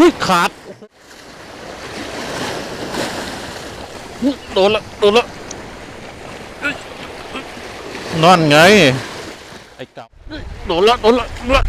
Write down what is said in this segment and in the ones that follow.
ฮ้ยขาดโดนละโดนละนั่นไง ไอ้กับโดนละโดนละโดนละ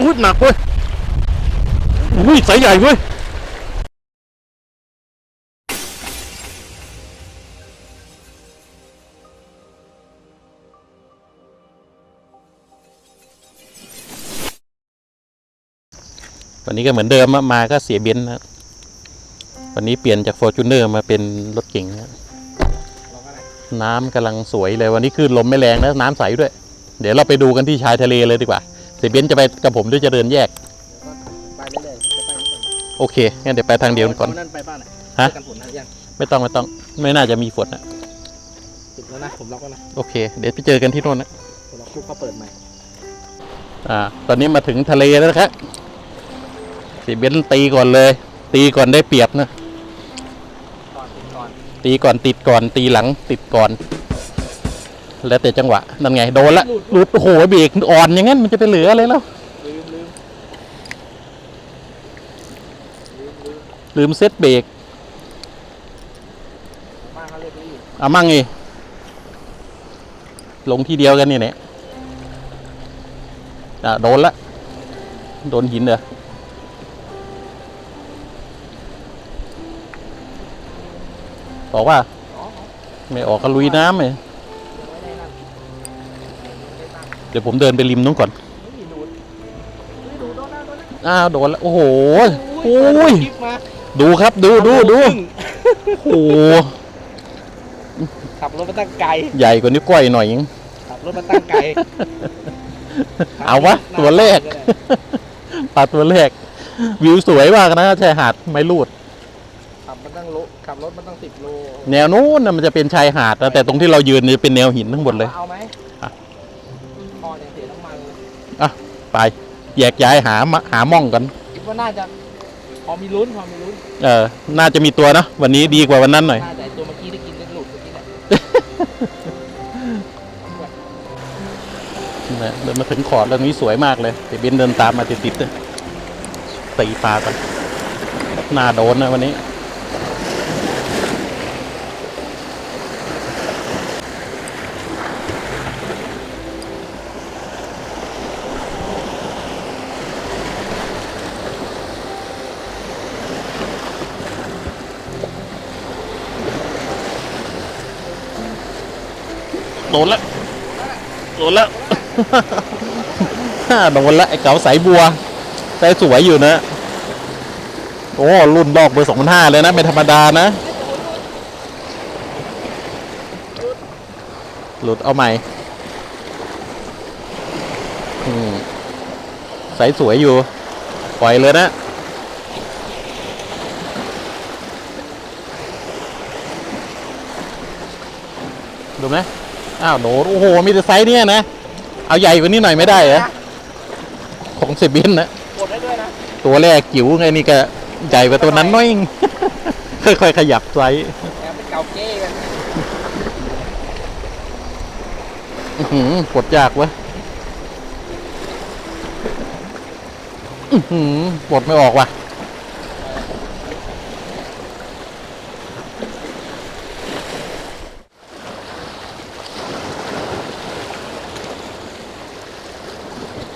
อุ้ยหนักเว้ยอุ้ยสายใหญ่เว้ย วันนี้ก็เหมือนเดิมอะมาก็เสียเบนซ์นะวันนี้เปลี่ยนจากฟอร์จูเนอร์มาเป็นรถเก๋งนะน้ำกำลังสวยเลยวันนี้คลื่นลมไม่แรงนะน้ำใสด้วย เดี๋ยวเราไปดูกันที่ชายทะเลเลยดีกว่า เสียเบนซ์จะไปกับผมหรือจะเดินแยกไปเรื่อยๆจะไปนี่ก่อนโอเคงั้นเดี๋ยวไปทางเดียวกันก่อนนั่นไปบ้านไหนฮะเจอกันฝนนะยังไม่ต้องไม่ต้อง ไม่น่าจะมีฝนนะติดแล้วนะผมล็อกแล้วนะโอเค เดี๋ยวไปเจอกันที่โน่นนะผมล็อกลูกเขาเปิดใหม่อ่า ตอนนี้มาถึงทะเลแล้วนะครับเสียเบนตีก่อนเลย ตีก่อนได้เปรียบนะตีก่อนติดก่อนตีหลังติดก่อน แล้วแต่จังหวะนั่นไงโดนละหลุดโอ้โหเบรกอ่อนอย่างงั้นมันจะไปเหลืออะไรแล้วลืมลืมลืมเซตเบรกอามั่งอีลงที่เดียวกันนี่เนี่ยอะโดนละ โดนหินเหรอ บอกว่าอ๋อไม่ออกก็ลุยน้ำเลยยังไม่ได้นั่นยังไม่ได้ตั้งเดี๋ยวผมเดินไปริมนู้นก่อนเฮ้ยดูดเฮ้ยดูโดนหน้าโดนหน้าอ้าวโดนละโอ้โหโอ้เปิดยคลิปมาดูครับดูดูดูครึ่งโอ้โหขับรถมาตั้งไกล ใหญ่กว่านิ้วก้อยหน่อยยังขับรถมาตั้งไกล เอาวะ ตัวแรกปลาตัวแรกวิวสวยมากนะชายหาดไม่รูด ขับมาตั้งโลขับรถมาตั้งสิบโลแนวนู้นนะมันจะเป็นชายหาดนะแต่ตรงที่เรายืนเนี่ยจะเป็นแนวหินทั้งหมดเลย เอาไหมอะ พอเนี่ยเสียน้ำมันเลยไปแยกย้ายหามาหาม่องกัน คิดว่าน่าจะพอมีลุ้นพอมีลุ้นเออ น่าจะมีตัวนะวันนี้ดีกว่าวันนั้นหน่อย น่าจะไอ้ตัวเมื่อกี้ที่กินได้หลุดเมื่อกี้แหละนะเดินมาถึงขอดแล้วนี้สวยมากเลยเดี๋ยวเบนเดินตามมาติดๆเลยตีปลากันหน้าโดนนะวันนี้ โดนละโดนละโดนละไอ้เก๋าสายบัวใสสวยอยู่นะ โอ้รุ่นดอกเบอร์สองพันห้าเลยนะไม่ธรรมดานะ หลุดเอาใหม่อืมใสสวยอยู่ ปล่อยเลยนะดูไหม อ้าวโดนโอ้โห มีแต่ไซส์เนี่ยนะ เอาใหญ่กว่านี้หน่อยไม่ได้เหรอของเซบินนะกดได้ด้วยนะ ตัวแรกจิ๋วไงนี่ก็ใหญ่กว่าตัวนั้นน้อย ค่อยๆขยับไซส์แอบเป็นเก่าเก้กันอื้อหือกดยากเวะอื้อหือกดไม่ออกว่ะ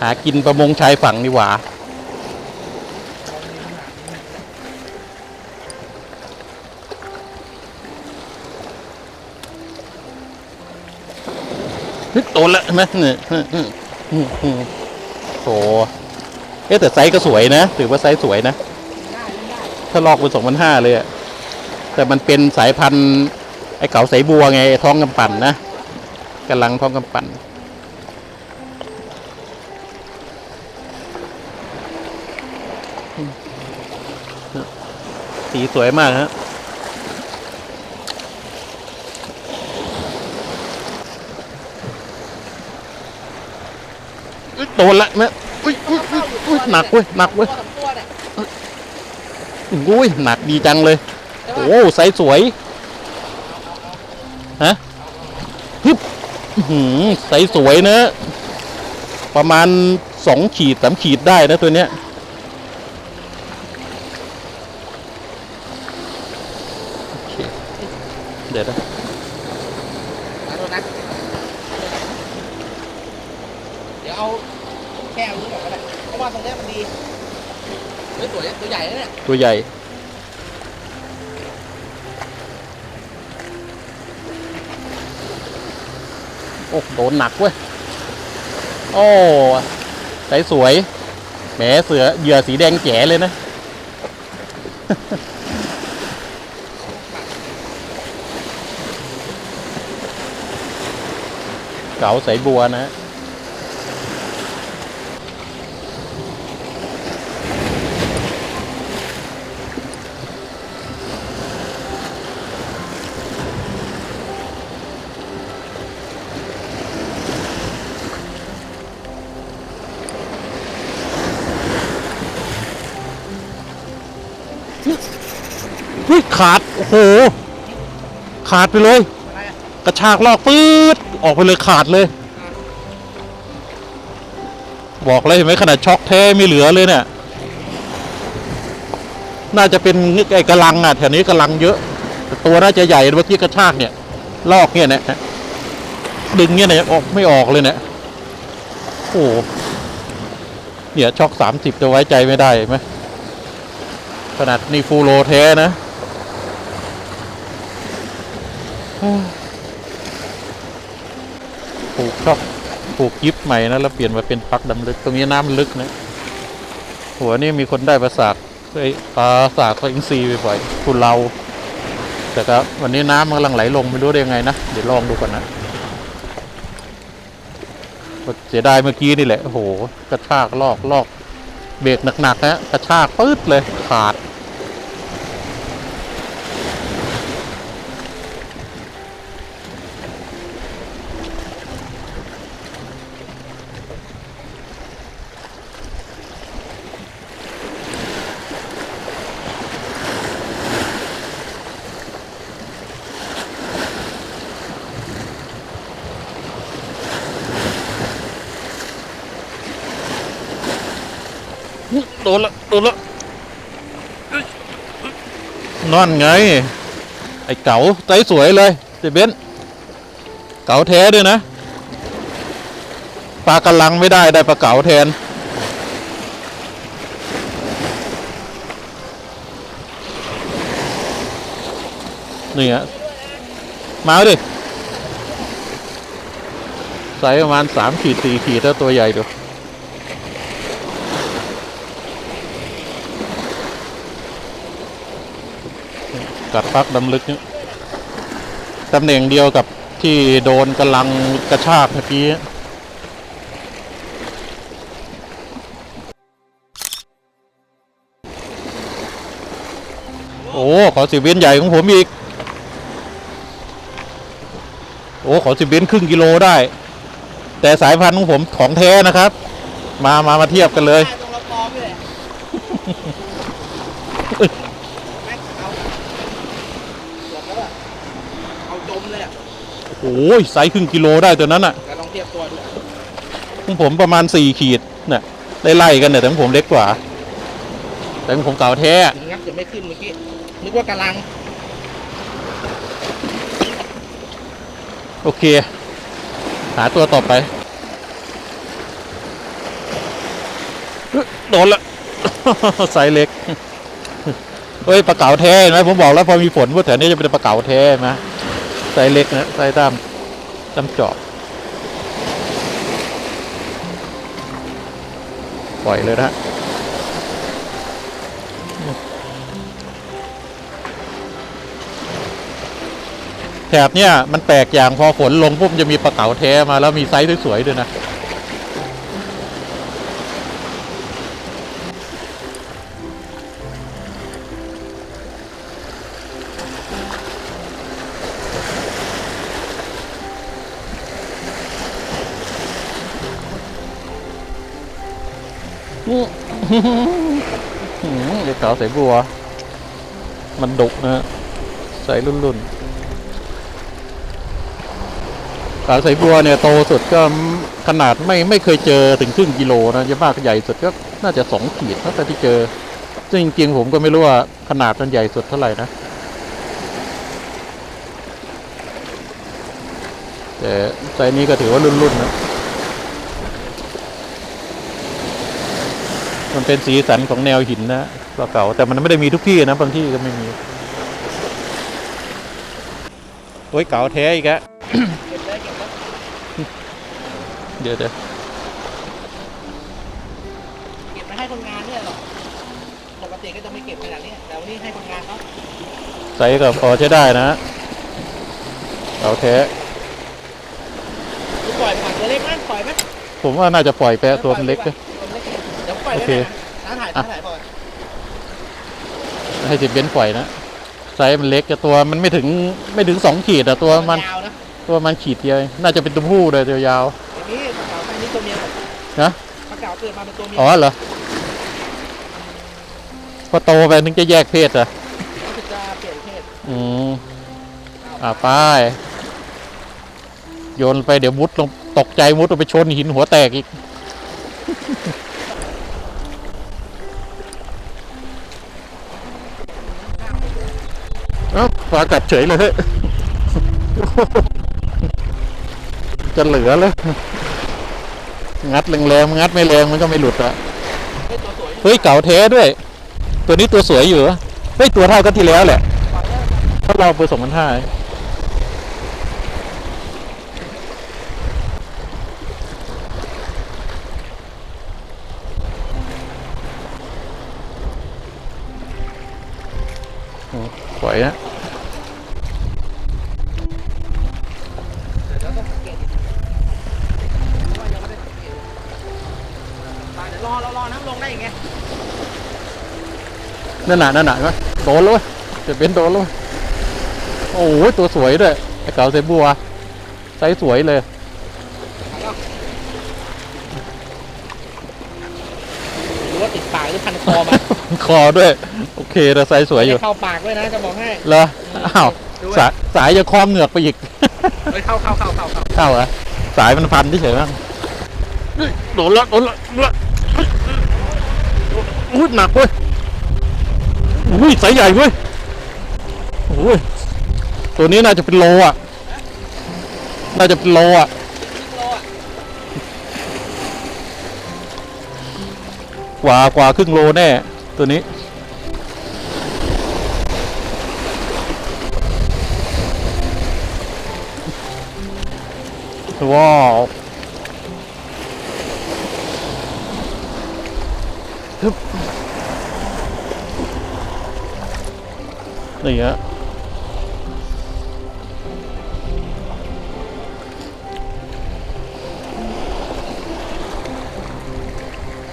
หากินประมงชายฝั่งดีกว่าเฮ้ยโตแล้วใช่ไหมเนี่ยโถเอ๊ะแต่ไซส์ก็สวยนะ ถือว่าไซส์สวยนะ ถ้าลอกเป็นสองพันห้าเลยอะแต่มันเป็นสายพันธุ์ ไอ้เก๋าสายบัวไงไอ้ท้องกำปั่นนะกำลังท้องกำปั่น สีสวยมากฮะอุ๊ยโดนละแม่อุ้ยอุ้ยอุ้ยอุ้ยหนักเว้ยหนักเว้ยตัวสองตัวเนี่ยอุ้ยหนักดีจังเลย โอ้ไซส์สวยฮะฮึบอื้อหือไซส์สวยนะ ประมาณสองขีดสามขีดได้นะตัวเนี้ย ษนะ เดี๋ยวเอาแค่เอานี้ก่อนก็ได้เพราะว่าตรงเนี้ยมันดีเฮ้ยสวยตัวใหญ่นะเนี่ย ตัวใหญ่ โอ้โดนหนักเว้ย โอ้ใสสวย แหมเสือเหยื่อสีแดงแจ๋เลยนะ เก๋าใสบัวนะ เฮ้ยขาด โอ้โห ขาดไปเลย กระชากลอกปื๊ดออกไปเลยขาดเลย บอกเลยเห็นไหมขนาดช็อกแท้ไม่เหลือเลยเนี่ย น่าจะเป็นไอ้กระลังอะแถวนี้กระลังเยอะ ตัวน่าจะใหญ่เมื่อกี้กระชากเนี่ย ลอกเนี่ยนะดึงเนี่ยนี่ยออกไม่ออกเลยเนี่ยโอ้โหเนี่ยช็อกสามสิบจะไว้ใจไม่ได้ไหมขนาดนี่ฟูลโรแท้นะ ปลูกชอบปลูกยิบใหม่นะแล้วเปลี่ยนมาเป็นปักดำลึก ตรงนี้น้ำลึกนะ หัวนี่มีคนได้ประสากไอ้ปลาสากก็อินทรีย์บ่อยๆคุณเรา แต่ก็วันนี้น้ำมันกำลังไหลลงไม่รู้ได้ยังไงนะ เดี๋ยวลองดูก่อนนะเสียดายเมื่อกี้นี่แหละ โอ้โห กระชากลอกลอก เบรกหนักๆนะกระชากปื๊ดเลยขาด โดนละโดนละ นั่นไง ไอ้เก๋าใจสวยเลยเจเบนเก๋าแท้ด้วยนะปลากระลังไม่ได้ได้ปลาเก๋าแทน นี่ฮะมาดิไซส์ประมาณสามขีดสี่ขีดถ้าตัวใหญ่ดู กัดปักดำลึกเนี่ยตำแหน่งเดียวกับที่โดนกำลังกระชากเมื่อกี้โอ้ ขอสิบเวนใหญ่ของผมอีก โอ้ ขอสิบเวนครึ่งกิโลได้ แต่สายพันธุ์ของผมของแท้นะครับ มา มา มาเทียบกันเลย ได้ตรงเราปลอมนี่แหละแม็กเอาหลบแล้วอะเอาจ มเลยอะโอ้ยไซส์ครึ่งกิโลได้ตัวนั้นอะเดี๋ยวลองเทียบตัวดูของผมประมาณสี่ขีดเนี่ยได้ไล่กันเนี่ยแต่ของผมเล็กกว่า แต่ของผมเก่าแท้ ถึงงับจะไม่ขึ้นเมื่อกี้ นึกว่ากำลัง โอเค หาตัวต่อไปเอ้ยโดนละ ไซส์เล็ก เฮ้ยปลาเก๋าแท้เห็นไหมผมบอกแล้วพอมีฝนพวกแถวนี้จะเป็นปลาเก๋าแท้ไหม ไซส์เล็กนะไซส์ตามตามเจาะปล่อยเลยนะแถบเนี้ยมันแปลกอย่างพอฝนลงปุ๊บจะมีปลาเก๋าแท้มาแล้วมีไซส์สวยๆด้วยนะ เด็กเก๋าใส่บัว มันดุนะ ใส่รุ่นรุ่นๆขาวใส่บัวเนี่ยโตสุดก็ขนาดไม่ไม่เคยเจอถึงครึ่งกิโลนะจะมากใหญ่สุดก็น่าจะสองขีดนะแต่ที่เจอซึ่งจริงๆผมก็ไม่รู้ว่าขนาดมันใหญ่สุดเท่าไหร่นะแต่ไซส์นี้ก็ถือว่ารุ่นๆนะ มันเป็นสีสันของแนวหินนะปลาเก๋าแต่มันไม่ได้มีทุกที่นะบางที่ก็ไม่มีโอ้ยเก๋าแท้อีกอะเก็บเลยเก็บเลยเดี๋ยวเดี๋ยวเก็บไปให้คนงานเนี่ยหรอปกติก็จะไม่เก็บขนาดนี้แต่วันนี้ให้คนงานเขาไซส์ก็พอใช้ได้นะเก๋าแท้คุณปล่อยไปก่อนตัวเล็กไหมปล่อยไหมผมว่าน่าจะปล่อยไปตัวมันเล็กตัวนะ โอไว้เคนะน้าถ่ายน้าถ่ายก่อนให้สิบเบนซ์ปล่อยนะไซส์มันเล็กแต่ตัวมันไม่ถึงไม่ถึงสองขีดอะตัวมันยาวนะตัวมันขีดเดียวเองน่าจะเป็นตัวผู้เลยตัวยาวอันนี้ปลาเก๋าอันนี้ตัวเมียหมดนะปลาเก๋าเกิดมาเป็นตัวเมียอ๋อเหรอพอโตไปถึงจะแยกเพศอะรู้สึกจะเปลี่ยนเพศอืมอ่าไป้ายโยนไปเดี๋ยวมุดลงตกใจมุดลงไปชนหินหัวแตกอีก ฟ้ากลากัดเฉยเลยจะเหลือเลยงัดแรงๆงัดไม่แรงมันก็ไม่หลุดอะเฮ้ยเก่าแท้ด้วย ตัวนี้ตัวสวยอยู่เฮ้ยตัวเท่ากันที่แล้วแหละถ้าเราเบอร์สองพันห้า อเรารอน้ำลงได้ยังไงนั่นน่ะนั่นน่ะก็โดนแล้วเว้ยจะเป็นโดนแล้วเว้ยโอ้โหตัวสวยด้วยไอ้เก๋าเซบัวไซส์สวยเลย หรือว่าติดปากหรือพันคอมาคอด้วย โอเคแต่ไซส์สวยอยู่ไม่เข้าปากด้วยนะจะบอกให้ เหรออ้าวสายสายจะคล้องเหงือกไปอีก เฮ้ยเข้าเข้าเข้าเข้าเข้าเข้าเหรอสายมันพันเฉยๆมั้งโดนละโดนละโดนละ อุ้ยหนักเว้ยอุ้ยสายใหญ่เว้ยโอ้ยตัวนี้น่าจะเป็นโลอะ น่าจะเป็นโลอะโลอะกว่ากว่าครึ่งโลแน่ ตัวนี้ ว้าว ฮึบนี่ฮะ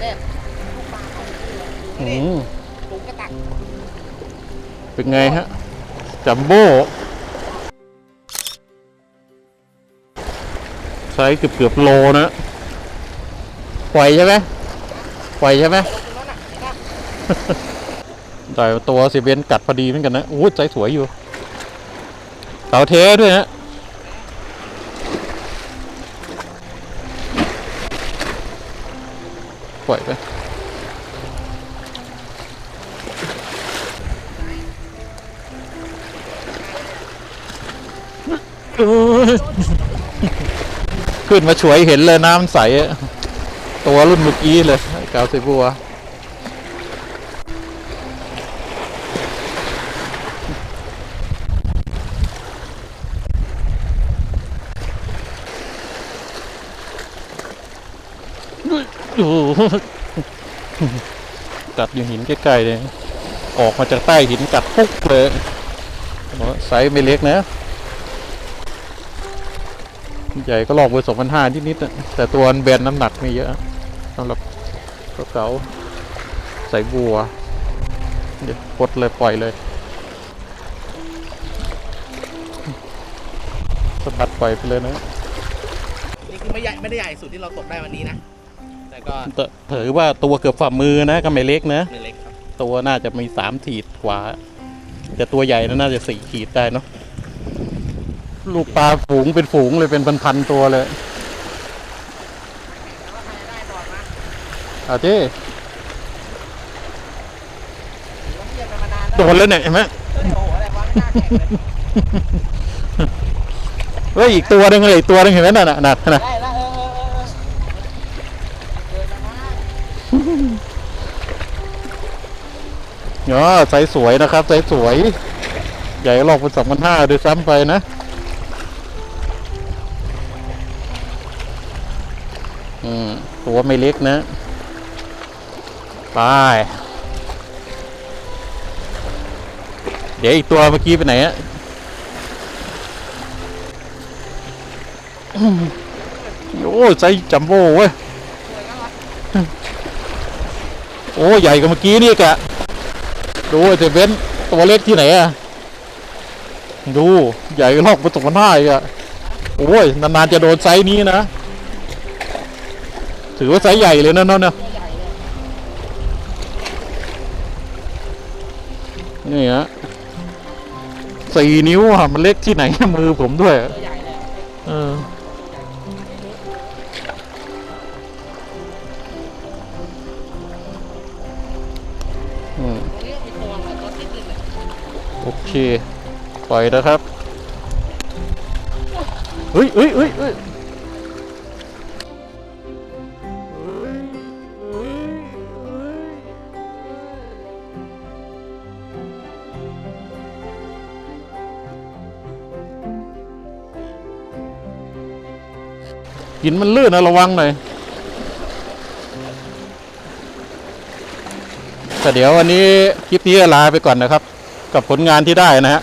เนี่ยอืนี่มถุงกระตักเป็นไงฮะ จัมโบ้ไซส์เกือบเกือบๆโลนะปล่อยใช่ไหมปล่อยใช่ไหมะแต่ตัวเซเบนกัดพอดีเหมือนกันนะโอ้ยใจสวยอยู่เสาเทด้วยนะปล่อยไปโอ้ยขึ้นมาช่วยเห็นเลยน้ำใส ตัวรุ่นเมื่อกี้เลยกาวเซบัว โอ้กัดอยู่หินใกล้ๆเลยออกมาจากใต้หินกัดปุ๊กเลยไซส์ไม่เล็กนะ ใหญ่ก็ลอกเบอร์สองพันห้านิดๆนะแต่ตัวมันแบนน้ำหนักไม่เยอะสำหรับตัวเก๋าใส่บัว เดี๋ยวปลดเลยปล่อยเลยสะบัดปล่อยไปเลยนะนี่คือไม่ใหญ่ไม่ได้ใหญ่สุดที่เราตกได้วันนี้นะ แต่ก็แต่ถือว่าตัวเกือบฝ่ามือนะก็ไม่เล็กนะ ไม่เล็กครับ ตัวน่าจะมีสามขีดกว่า แต่ตัวใหญ่นะน่าจะสี่ขีดได้เนาะลูกปลาฝูงเป็นฝูงเลยเป็นพันๆตัวเลยแล้วใครได้ต่อมาเอาเจ้ถือว่าเทียบกันมานานแล้วโดนแล้วเนี่ยเห็นไหมโอ้โหอะไรวะไม่น่าแข่งเลยเฮ้ยอีกตัวหนึงเลยอีกตัวหนึงเห็นไหมน่ะน่ะน่ะ อ๋อไซส์สวยนะครับไซส์สวย ใหญ่หลอกเป็นสองพันห้าด้วยซ้ำไปนะอืมตัวไม่เล็กนะไปเดี๋ยวอีกตัวเมื่อกี้ไปไหนอะโอ้ไซส์จัมโบ้เว้ย โอ้ ใหญ่กว่าเมื่อกี้นี่กะ ดูไอ้เซเวนตัวเล็กที่ไหนอะดูใหญ่ลอกประตูมันห้าอีกอะโอ้ยนานๆจะโดนไซส์นี้นะ ถือว่าไซส์ใหญ่เลยนะเนาะเนี่ยนี่ฮะสี่นิ้วอะมันเล็กที่ไหนมือผมด้วยเลยเอออืม โอเคปล่อยนะครับเฮ้ยเฮ้ยเฮ้ยเฮ้ยหินมันลื่นนะระวังหน่อยแต่เดี๋ยววันนี้คลิปนี้ลาไปก่อนนะครับ กับผลงานที่ได้นะฮะ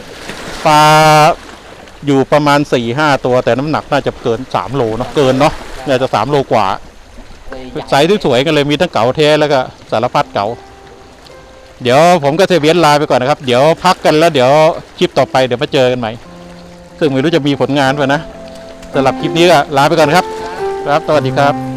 ปลาอยู่ประมาณ4ี่ห้าตัว แต่น้ำหนักน่าจะเกิน3โลเนาะเกินเนาะน่าจะ3โลกว่าไซส์ที่สวยกันเลยมีทั้งเก๋าเทแล้วก็สารพัดเก๋าเดี๋ยวผมก็เทเบียนลาไปก่อนนะครับ เดี๋ยวพักกันแล้วเดี๋ยวคลิปต่อไปเดี๋ยวมาเจอกันใหม่ ซึ่งไม่รู้จะมีผลงานไปนะสำหรับคลิปนี้ก็ลาไปก่อนครับ ครับสวัสดีครับ